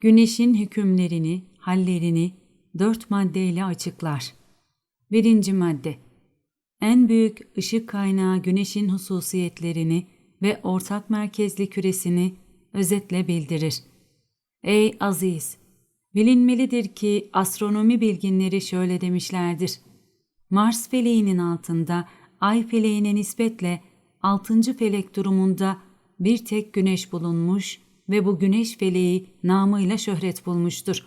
Güneşin hükümlerini, hallerini dört maddeyle açıklar. Birinci madde En büyük ışık kaynağı güneşin hususiyetlerini ve ortak merkezli küresini özetle bildirir. Ey aziz! Bilinmelidir ki astronomi bilginleri şöyle demişlerdir. Mars feleğinin altında ay feleğine nispetle altıncı felek durumunda bir tek güneş bulunmuş ve bu güneş feleği namıyla şöhret bulmuştur.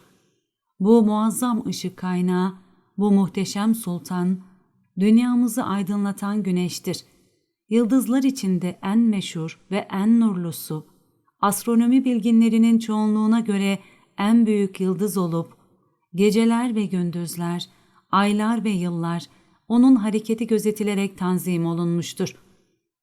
Bu muazzam ışık kaynağı, bu muhteşem sultan, dünyamızı aydınlatan güneştir. Yıldızlar içinde en meşhur ve en nurlusu, astronomi bilginlerinin çoğunluğuna göre en büyük yıldız olup, geceler ve gündüzler, aylar ve yıllar onun hareketi gözetilerek tanzim olunmuştur.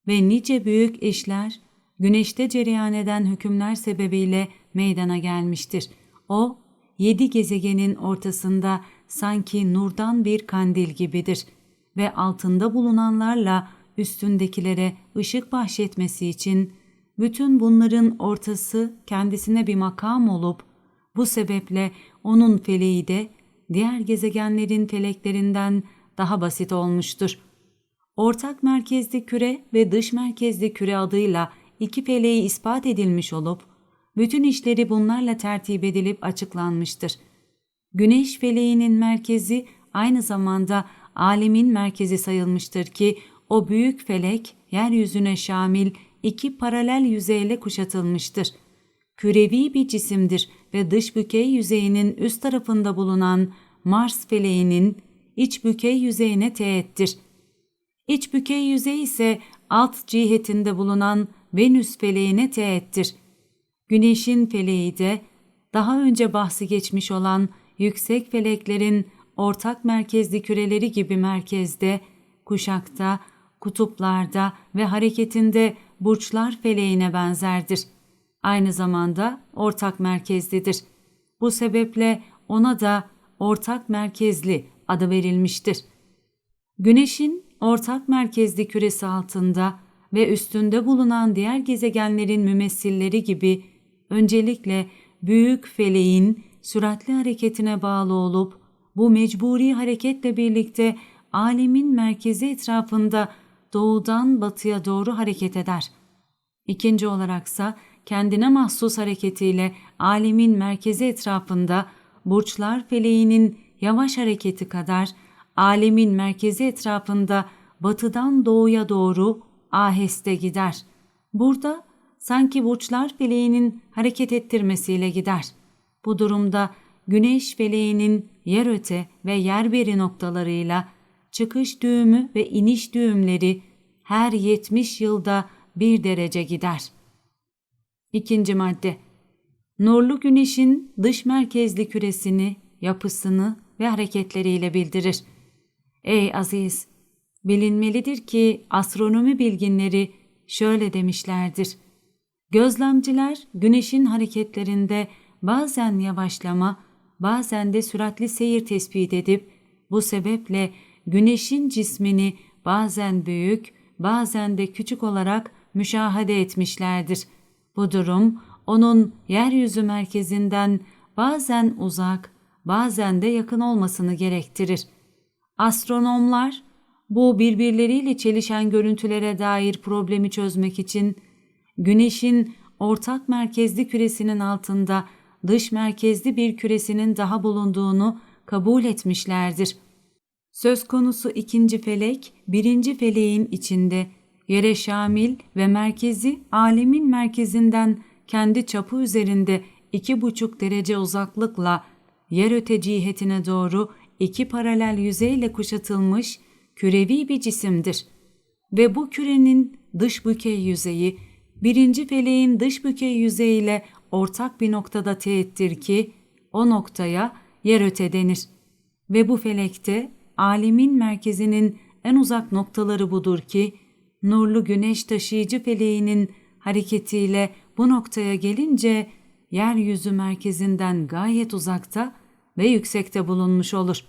Ve nice büyük işler, güneşte cereyan eden hükümler sebebiyle meydana gelmiştir. O, yedi gezegenin ortasında sanki nurdan bir kandil gibidir ve altında bulunanlarla üstündekilere ışık bahşetmesi için bütün bunların ortası kendisine bir makam olup bu sebeple onun feleği de diğer gezegenlerin feleklerinden daha basit olmuştur. Ortak merkezli küre ve dış merkezli küre adıyla iki feleği ispat edilmiş olup, bütün işleri bunlarla tertip edilip açıklanmıştır. Güneş feleğinin merkezi aynı zamanda alemin merkezi sayılmıştır ki o büyük felek yeryüzüne şamil iki paralel yüzeyle kuşatılmıştır. Kürevi bir cisimdir ve dış bükey yüzeyinin üst tarafında bulunan Mars feleğinin iç bükey yüzeyine teğettir. İç bükey yüzey ise alt cihetinde bulunan Venüs feleğine teğettir. Güneşin feleği de daha önce bahsi geçmiş olan yüksek feleklerin ortak merkezli küreleri gibi merkezde, kuşakta, kutuplarda ve hareketinde burçlar feleğine benzerdir. Aynı zamanda ortak merkezlidir. Bu sebeple ona da ortak merkezli adı verilmiştir. Güneşin ortak merkezli küresi altında ve üstünde bulunan diğer gezegenlerin mümessilleri gibi öncelikle büyük feleğin süratli hareketine bağlı olup bu mecburi hareketle birlikte alemin merkezi etrafında doğudan batıya doğru hareket eder. İkinci olaraksa kendine mahsus hareketiyle alemin merkezi etrafında burçlar feleğinin yavaş hareketi kadar alemin merkezi etrafında batıdan doğuya doğru aheste gider. Burada sanki burçlar feleğinin hareket ettirmesiyle gider. Bu durumda güneş feleğinin yer öte ve yer beri noktalarıyla çıkış düğümü ve iniş düğümleri her 70 yılda bir derece gider. İkinci madde Nurlu güneşin dış merkezli küresini, yapısını ve hareketleriyle bildirir. Ey aziz! Bilinmelidir ki astronomi bilginleri şöyle demişlerdir. Gözlemciler güneşin hareketlerinde bazen yavaşlama, bazen de süratli seyir tespit edip bu sebeple güneşin cismini bazen büyük, bazen de küçük olarak müşahede etmişlerdir. Bu durum onun yeryüzü merkezinden bazen uzak, bazen de yakın olmasını gerektirir. Astronomlar bu birbirleriyle çelişen görüntülere dair problemi çözmek için Güneşin ortak merkezli küresinin altında dış merkezli bir küresinin daha bulunduğunu kabul etmişlerdir. Söz konusu ikinci felek, birinci feleğin içinde yere şamil ve merkezi alemin merkezinden kendi çapı üzerinde iki buçuk derece uzaklıkla yer öte cihetine doğru iki paralel yüzeyle kuşatılmış kürevi bir cisimdir. Ve bu kürenin dış bükey yüzeyi birinci feleğin dış bükey yüzeyiyle ortak bir noktada teğettir ki o noktaya yer öte denir. Ve bu felekte alemin merkezinin en uzak noktaları budur ki nurlu güneş taşıyıcı feleğinin hareketiyle bu noktaya gelince yeryüzü merkezinden gayet uzakta ve yüksekte bulunmuş olur.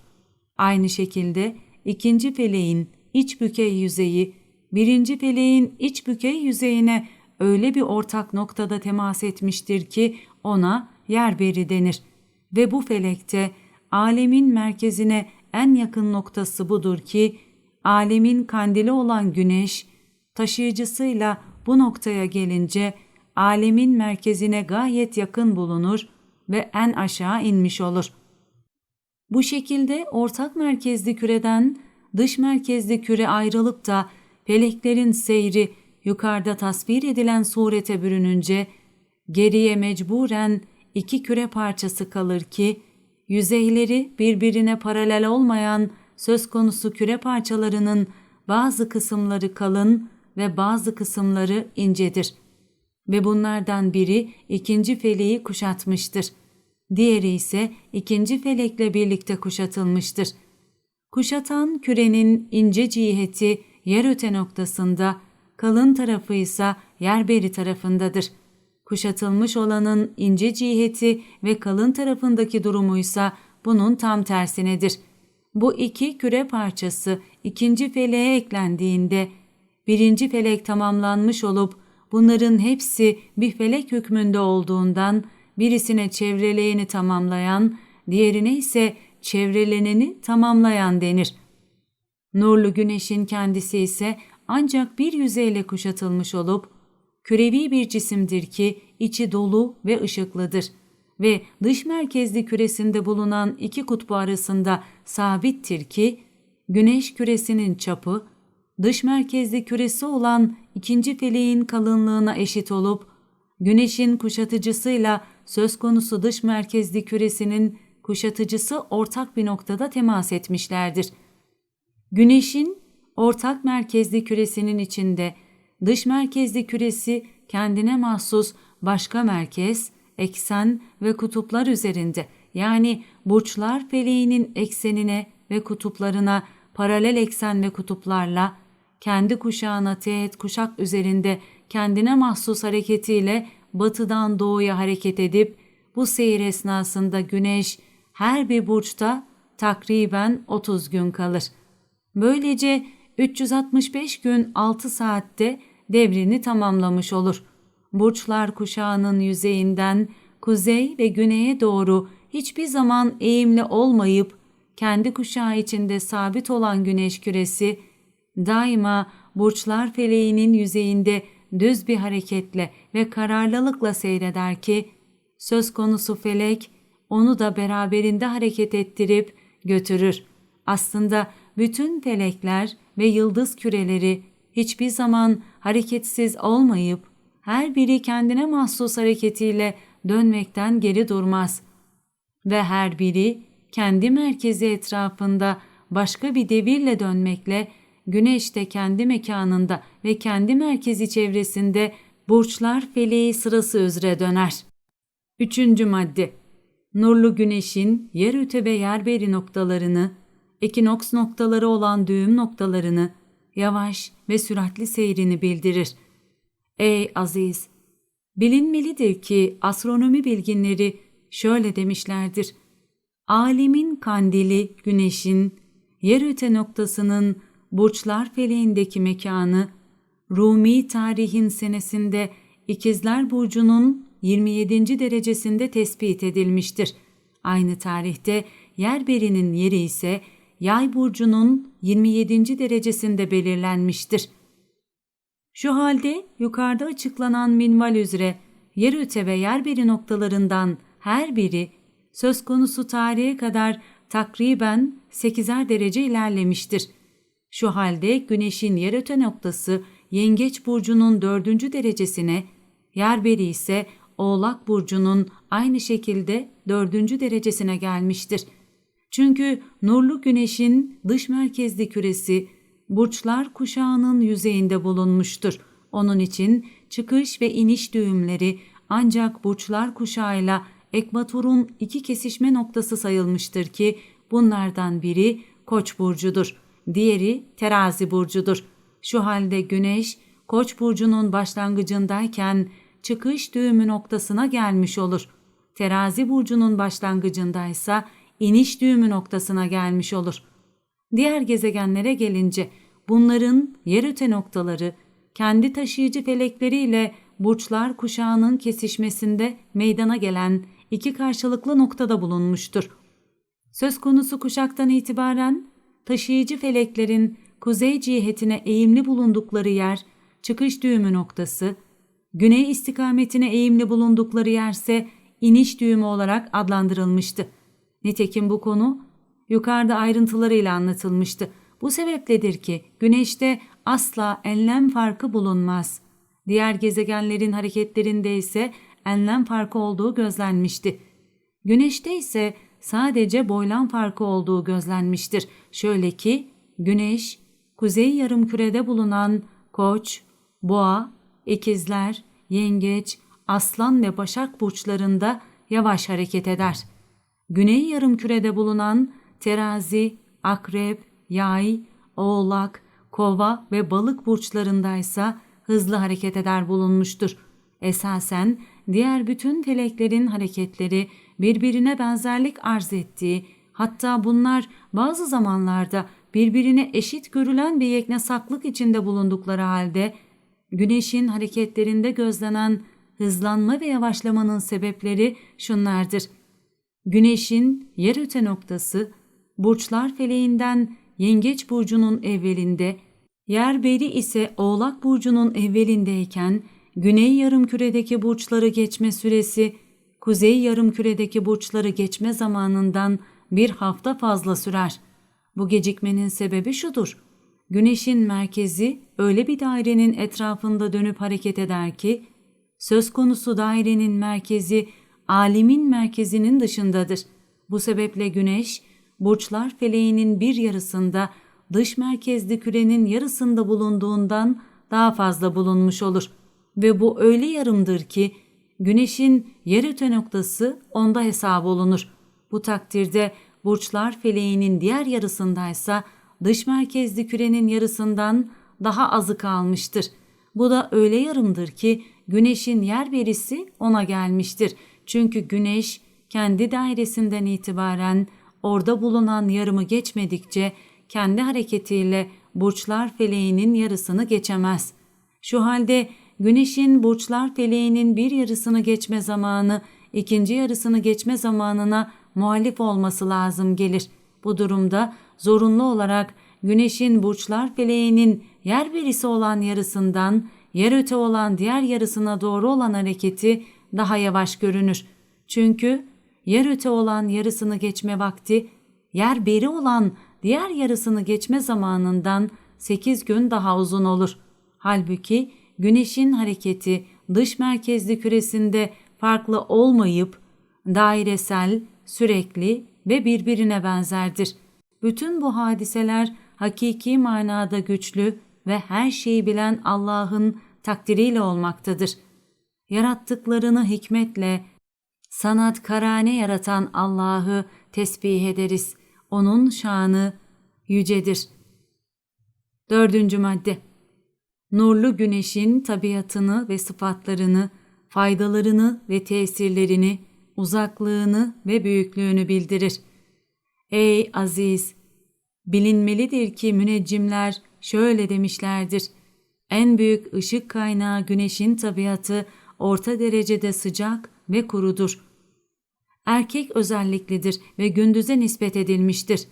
Aynı şekilde ikinci feleğin iç bükey yüzeyi birinci feleğin iç bükey yüzeyine öyle bir ortak noktada temas etmiştir ki ona yer beri denir. Ve bu felekte alemin merkezine en yakın noktası budur ki, alemin kandili olan güneş, taşıyıcısıyla bu noktaya gelince alemin merkezine gayet yakın bulunur ve en aşağı inmiş olur. Bu şekilde ortak merkezli küreden dış merkezli küre ayrılıp da feleklerin seyri yukarıda tasvir edilen surete bürününce geriye mecburen iki küre parçası kalır ki yüzeyleri birbirine paralel olmayan söz konusu küre parçalarının bazı kısımları kalın ve bazı kısımları incedir. Ve bunlardan biri ikinci feleği kuşatmıştır. Diğeri ise ikinci felekle birlikte kuşatılmıştır. Kuşatan kürenin ince ciheti yer öte noktasında, kalın tarafı ise yer beri tarafındadır. Kuşatılmış olanın ince ciheti ve kalın tarafındaki durumuysa bunun tam tersinedir. Bu iki küre parçası ikinci feleğe eklendiğinde birinci felek tamamlanmış olup bunların hepsi bir felek hükmünde olduğundan birisine çevreleyeni tamamlayan, diğerine ise çevreleneni tamamlayan denir. Nurlu güneşin kendisi ise ancak bir yüzeyle kuşatılmış olup, kürevi bir cisimdir ki içi dolu ve ışıklıdır ve dış merkezli küresinde bulunan iki kutbu arasında sabittir ki, güneş küresinin çapı, dış merkezli küresi olan ikinci feleğin kalınlığına eşit olup, güneşin kuşatıcısıyla söz konusu dış merkezli küresinin kuşatıcısı ortak bir noktada temas etmişlerdir. Güneşin ortak merkezli küresinin içinde dış merkezli küresi kendine mahsus başka merkez, eksen ve kutuplar üzerinde yani burçlar feleğinin eksenine ve kutuplarına paralel eksen ve kutuplarla kendi kuşağına teğet kuşak üzerinde kendine mahsus hareketiyle batıdan doğuya hareket edip bu seyir esnasında güneş her bir burçta takriben 30 gün kalır. Böylece 365 gün 6 saatte devrini tamamlamış olur. Burçlar kuşağının yüzeyinden kuzey ve güneye doğru hiçbir zaman eğimli olmayıp kendi kuşağı içinde sabit olan güneş küresi daima burçlar feleğinin yüzeyinde düz bir hareketle ve kararlılıkla seyreder ki söz konusu felek onu da beraberinde hareket ettirip götürür. Aslında bütün felekler ve yıldız küreleri hiçbir zaman hareketsiz olmayıp her biri kendine mahsus hareketiyle dönmekten geri durmaz ve her biri kendi merkezi etrafında başka bir devirle dönmekle güneş de kendi mekanında ve kendi merkezi çevresinde burçlar feleği sırası üzere döner. Üçüncü madde Nurlu güneşin yer üte ve yer beri noktalarını, ekinoks noktaları olan düğüm noktalarını, yavaş ve süratli seyrini bildirir. Ey aziz! Bilinmelidir ki astronomi bilginleri şöyle demişlerdir. Alemin kandili güneşin, yer öte noktasının burçlar feleğindeki mekanı, Rumi tarihin senesinde İkizler Burcu'nun 27. derecesinde tespit edilmiştir. Aynı tarihte Yerberinin yeri ise Yay burcunun 27. derecesinde belirlenmiştir. Şu halde yukarıda açıklanan minval üzere yeröte ve yerberi noktalarından her biri söz konusu tarihe kadar takriben 8'er derece ilerlemiştir. Şu halde güneşin yeröte noktası yengeç burcunun 4. derecesine, yerberi ise Oğlak burcunun aynı şekilde dördüncü derecesine gelmiştir. Çünkü nurlu güneşin dış merkezli küresi burçlar kuşağının yüzeyinde bulunmuştur. Onun için çıkış ve iniş düğümleri ancak burçlar kuşağıyla ekvatorun iki kesişme noktası sayılmıştır ki bunlardan biri Koç burcudur, diğeri Terazi burcudur. Şu halde Güneş Koç burcunun başlangıcındayken çıkış düğümü noktasına gelmiş olur. Terazi burcunun başlangıcındaysa iniş düğümü noktasına gelmiş olur. Diğer gezegenlere gelince bunların yer öte noktaları kendi taşıyıcı felekleriyle burçlar kuşağının kesişmesinde meydana gelen iki karşılıklı noktada bulunmuştur. Söz konusu kuşaktan itibaren taşıyıcı feleklerin kuzey cihetine eğimli bulundukları yer çıkış düğümü noktası, güney istikametine eğimli bulundukları yerse iniş düğümü olarak adlandırılmıştı. Nitekim bu konu yukarıda ayrıntılarıyla anlatılmıştı. Bu sebepledir ki güneşte asla enlem farkı bulunmaz. Diğer gezegenlerin hareketlerinde ise enlem farkı olduğu gözlenmişti. Güneşte ise sadece boylam farkı olduğu gözlenmiştir. Şöyle ki Güneş, kuzey yarımkürede bulunan Koç, Boğa, İkizler, Yengeç, Aslan ve Başak burçlarında yavaş hareket eder. Güney yarımkürede bulunan Terazi, Akrep, Yay, Oğlak, Kova ve Balık burçlarındaysa hızlı hareket eder bulunmuştur. Esasen diğer bütün feleklerin hareketleri birbirine benzerlik arz ettiği, hatta bunlar bazı zamanlarda birbirine eşit görülen bir yeknesaklık içinde bulundukları halde güneşin hareketlerinde gözlenen hızlanma ve yavaşlamanın sebepleri şunlardır. Güneşin yer öte noktası burçlar feleğinden Yengeç burcunun evvelinde, yer beri ise Oğlak burcunun evvelindeyken güney yarımküredeki burçları geçme süresi kuzey yarımküredeki burçları geçme zamanından bir hafta fazla sürer. Bu gecikmenin sebebi şudur. Güneşin merkezi öyle bir dairenin etrafında dönüp hareket eder ki, söz konusu dairenin merkezi alimin merkezinin dışındadır. Bu sebeple güneş, burçlar feleğinin bir yarısında dış merkezli kürenin yarısında bulunduğundan daha fazla bulunmuş olur. Ve bu öyle yarımdır ki güneşin yer öte noktası onda hesap olunur. Bu takdirde burçlar feleğinin diğer yarısındaysa dış merkezli kürenin yarısından daha azı kalmıştır. Bu da öyle yarımdır ki güneşin yer verisi ona gelmiştir. Çünkü güneş kendi dairesinden itibaren orada bulunan yarımı geçmedikçe kendi hareketiyle burçlar feleğinin yarısını geçemez. Şu halde güneşin burçlar feleğinin bir yarısını geçme zamanı ikinci yarısını geçme zamanına muhalif olması lazım gelir. Bu durumda zorunlu olarak güneşin burçlar feleğinin yer birisi olan yarısından yer öte olan diğer yarısına doğru olan hareketi daha yavaş görünür. Çünkü yer öte olan yarısını geçme vakti, yer beri olan diğer yarısını geçme zamanından 8 gün daha uzun olur. Halbuki güneşin hareketi dış merkezli küresinde farklı olmayıp dairesel, sürekli ve birbirine benzerdir. Bütün bu hadiseler hakiki manada güçlü ve her şeyi bilen Allah'ın takdiriyle olmaktadır. Yarattıklarını hikmetle, sanat karane yaratan Allah'ı tesbih ederiz. Onun şanı yücedir. Dördüncü madde Nurlu güneşin tabiatını ve sıfatlarını, faydalarını ve tesirlerini, uzaklığını ve büyüklüğünü bildirir. Ey aziz! Bilinmelidir ki müneccimler şöyle demişlerdir. En büyük ışık kaynağı güneşin tabiatı orta derecede sıcak ve kurudur. Erkek özelliklidir ve gündüze nispet edilmiştir.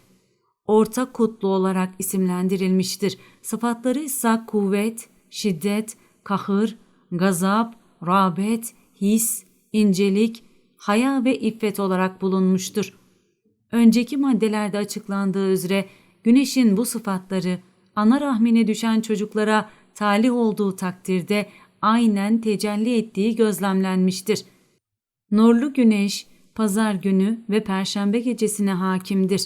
Orta kutlu olarak isimlendirilmiştir. Sıfatları ise kuvvet, şiddet, kahır, gazap, rağbet, his, incelik, haya ve iffet olarak bulunmuştur. Önceki maddelerde açıklandığı üzere güneşin bu sıfatları ana rahmine düşen çocuklara talih olduğu takdirde aynen tecelli ettiği gözlemlenmiştir. Nurlu güneş pazar günü ve perşembe gecesine hakimdir.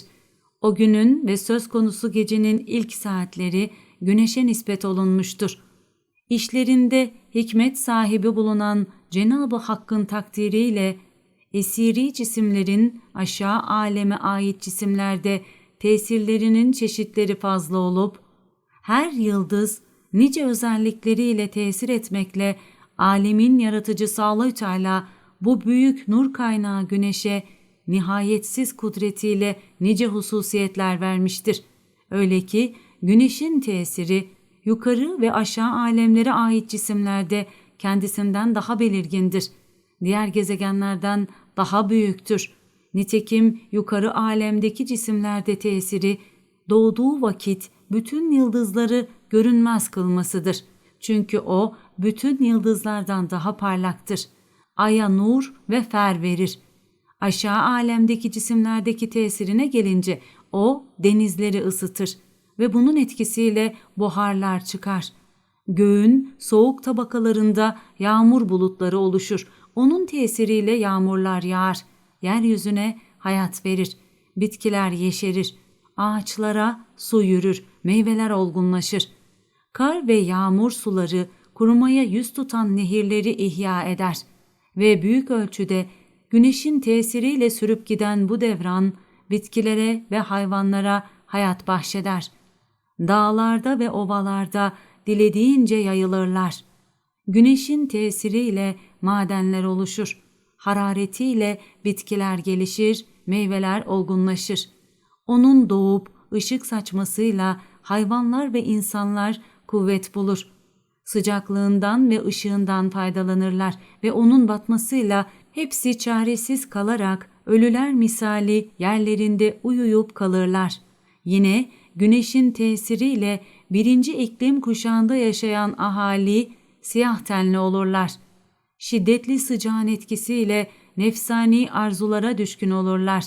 O günün ve söz konusu gecenin ilk saatleri güneşe nispet olunmuştur. İşlerinde hikmet sahibi bulunan Cenab-ı Hakk'ın takdiriyle esiri cisimlerin aşağı aleme ait cisimlerde tesirlerinin çeşitleri fazla olup her yıldız nice özellikleriyle tesir etmekle alemin yaratıcısı Allah Teala bu büyük nur kaynağı güneşe nihayetsiz kudretiyle nice hususiyetler vermiştir. Öyle ki güneşin tesiri yukarı ve aşağı alemlere ait cisimlerde kendisinden daha belirgindir. Diğer gezegenlerden daha büyüktür. Nitekim yukarı alemdeki cisimlerde tesiri doğduğu vakit bütün yıldızları görünmez kılmasıdır. Çünkü o bütün yıldızlardan daha parlaktır. Aya nur ve fer verir. Aşağı alemdeki cisimlerdeki tesirine gelince o denizleri ısıtır ve bunun etkisiyle buharlar çıkar. Göğün soğuk tabakalarında yağmur bulutları oluşur. Onun tesiriyle yağmurlar yağar. Yeryüzüne hayat verir. Bitkiler yeşerir. Ağaçlara su yürür. Meyveler olgunlaşır. Kar ve yağmur suları kurumaya yüz tutan nehirleri ihya eder ve büyük ölçüde güneşin tesiriyle sürüp giden bu devran bitkilere ve hayvanlara hayat bahşeder. Dağlarda ve ovalarda dilediğince yayılırlar. Güneşin tesiriyle madenler oluşur. Hararetiyle bitkiler gelişir, meyveler olgunlaşır. Onun doğup ışık saçmasıyla hayvanlar ve insanlar kuvvet bulur. Sıcaklığından ve ışığından faydalanırlar ve onun batmasıyla hepsi çaresiz kalarak ölüler misali yerlerinde uyuyup kalırlar. Yine güneşin tesiriyle birinci iklim kuşağında yaşayan ahali siyah tenli olurlar. Şiddetli sıcağın etkisiyle nefsani arzulara düşkün olurlar.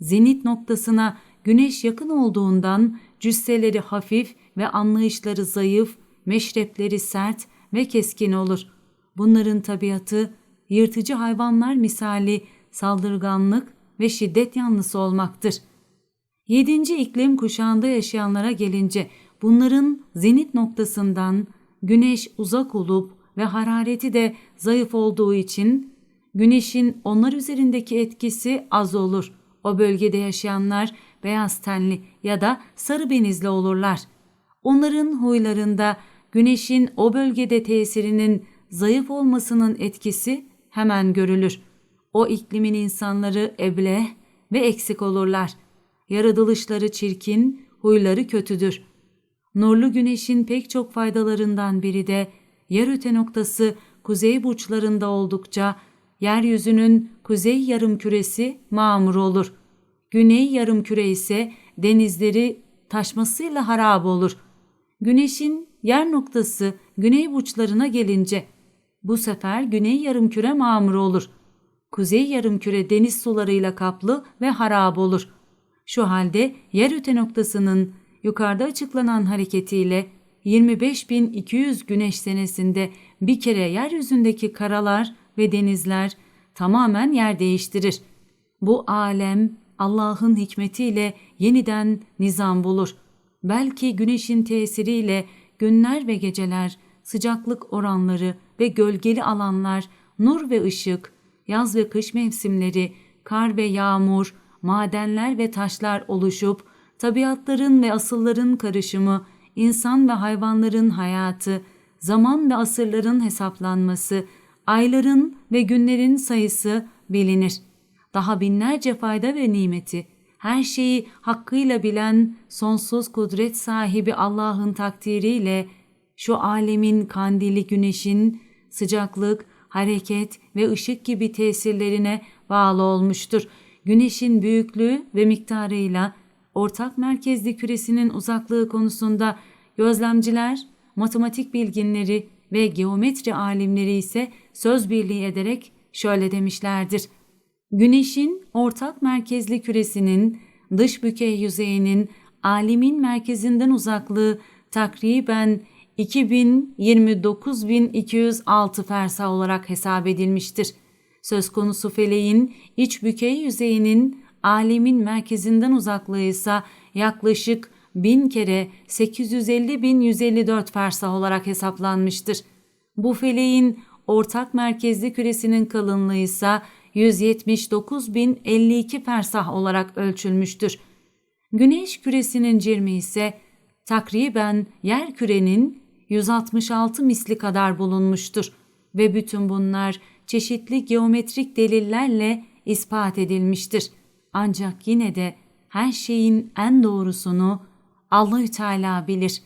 Zenit noktasına güneş yakın olduğundan cüsseleri hafif ve anlayışları zayıf, meşrepleri sert ve keskin olur. Bunların tabiatı yırtıcı hayvanlar misali saldırganlık ve şiddet yanlısı olmaktır. Yedinci iklim kuşağında yaşayanlara gelince bunların zenit noktasından güneş uzak olup ve harareti de zayıf olduğu için güneşin onlar üzerindeki etkisi az olur. O bölgede yaşayanlar beyaz tenli ya da sarı benizli olurlar. Onların huylarında güneşin o bölgede tesirinin zayıf olmasının etkisi hemen görülür. O iklimin insanları ebleh ve eksik olurlar. Yaratılışları çirkin, huyları kötüdür. Nurlu güneşin pek çok faydalarından biri de yer öte noktası kuzey burçlarında oldukça yeryüzünün kuzey yarım küresi mamur olur. Güney yarım küre ise denizleri taşmasıyla harap olur. Güneşin yer noktası güney burçlarına gelince bu sefer güney yarım küre mamur olur. Kuzey yarım küre deniz sularıyla kaplı ve harap olur. Şu halde yer öte noktasının yukarıda açıklanan hareketiyle 25.200 güneş senesinde bir kere yeryüzündeki karalar ve denizler tamamen yer değiştirir. Bu alem Allah'ın hikmetiyle yeniden nizam bulur. Belki güneşin tesiriyle günler ve geceler, sıcaklık oranları ve gölgeli alanlar, nur ve ışık, yaz ve kış mevsimleri, kar ve yağmur, madenler ve taşlar oluşup tabiatların ve asılların karışımı, insan ve hayvanların hayatı, zaman ve asırların hesaplanması, ayların ve günlerin sayısı bilinir. Daha binlerce fayda ve nimeti, her şeyi hakkıyla bilen sonsuz kudret sahibi Allah'ın takdiriyle şu alemin kandili güneşin sıcaklık, hareket ve ışık gibi tesirlerine bağlı olmuştur. Güneşin büyüklüğü ve miktarıyla ortak merkezli küresinin uzaklığı konusunda gözlemciler, matematik bilginleri ve geometri alimleri ise söz birliği ederek şöyle demişlerdir. Güneşin ortak merkezli küresinin dış bükey yüzeyinin alimin merkezinden uzaklığı takriben 2029.206 fersa olarak hesap edilmiştir. Söz konusu feleğin iç bükey yüzeyinin alemin merkezinden uzaklığı ise yaklaşık 1000 kere 850.154 fersa olarak hesaplanmıştır. Bu feleğin ortak merkezli küresinin kalınlığı ise 179.052 fersah olarak ölçülmüştür. Güneş küresinin cirmi ise takriben yer kürenin 166 misli kadar bulunmuştur ve bütün bunlar çeşitli geometrik delillerle ispat edilmiştir. Ancak yine de her şeyin en doğrusunu Allahü Teala bilir.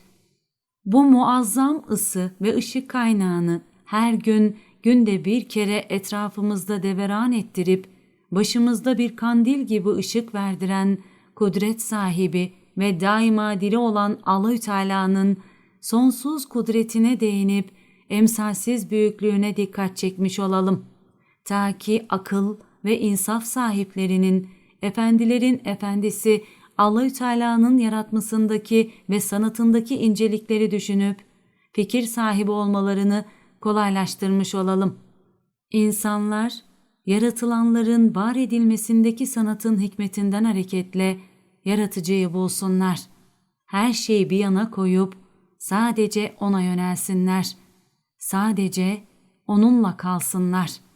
Bu muazzam ısı ve ışık kaynağını her gün günde bir kere etrafımızda deveran ettirip başımızda bir kandil gibi ışık verdiren, kudret sahibi ve daima diri olan Allahü Teala'nın sonsuz kudretine değinip emsalsiz büyüklüğüne dikkat çekmiş olalım. Ta ki akıl ve insaf sahiplerinin, efendilerin efendisi Allahü Teala'nın yaratmasındaki ve sanatındaki incelikleri düşünüp fikir sahibi olmalarını kolaylaştırmış olalım. İnsanlar, yaratılanların var edilmesindeki sanatın hikmetinden hareketle yaratıcıyı bulsunlar. Her şeyi bir yana koyup sadece ona yönelsinler. Sadece onunla kalsınlar.''